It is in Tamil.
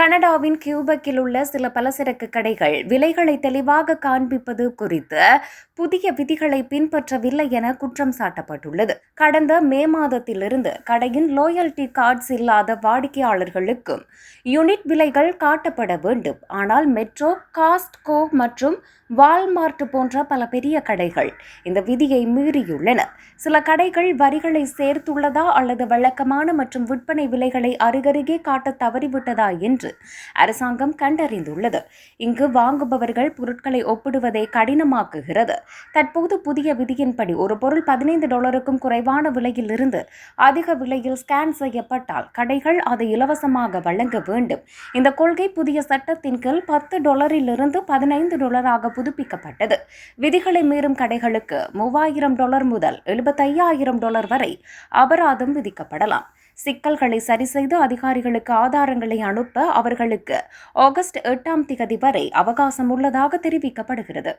கனடாவின் கியூபெக்கில் உள்ள சில பலசரக்கு கடைகள் விலைகளை தெளிவாக காண்பிப்பது குறித்து புதிய விதிகளை பின்பற்றவில்லை என குற்றம் சாட்டப்பட்டுள்ளது. கடந்த மே மாதத்திலிருந்து கடையின் லோயல்டி கார்ட்ஸ் இல்லாத வாடிக்கையாளர்களுக்கும் யூனிட் விலைகள் காட்டப்பட வேண்டும். ஆனால் மெட்ரோ காஸ்ட்கோ மற்றும் வால்மார்ட் போன்ற பல பெரிய கடைகள் இந்த விதியை மீறியுள்ளன. சில கடைகள் வரிகளை சேர்த்துள்ளதா அல்லது வழக்கமான மற்றும் விற்பனை விலைகளை அருகருகே காட்ட தவறிவிட்டதா என்று அரசாங்கம் கண்டறிந்துள்ளது. இங்கு வாங்குபவர்கள் பொருட்களை ஒப்பிடுவதை கடினமாக்குகிறது. தற்போது புதிய விதியின்படி ஒரு பொருள் பதினைந்து டாலருக்கும் குறைவான விலையில் இருந்து அதிக விலையில் ஸ்கேன் செய்யப்பட்டால் கடைகள் அதை இலவசமாக வழங்க வேண்டும். இந்த கொள்கை புதிய சட்டத்தின் கீழ் பத்து டாலரிலிருந்து பதினைந்து டாலராக புதுப்பிக்கப்பட்டது. விதிகளை மீறும் கடைகளுக்கு மூவாயிரம் டாலர் முதல் எழுபத்தையாயிரம் டாலர் வரை அபராதம் விதிக்கப்படலாம். சிக்கல்களை சரிசெய்து அதிகாரிகளுக்கு ஆதாரங்களை அனுப்ப அவர்களுக்கு ஆகஸ்ட் எட்டாம் திகதி வரை அவகாசம் உள்ளதாக தெரிவிக்கப்படுகிறது.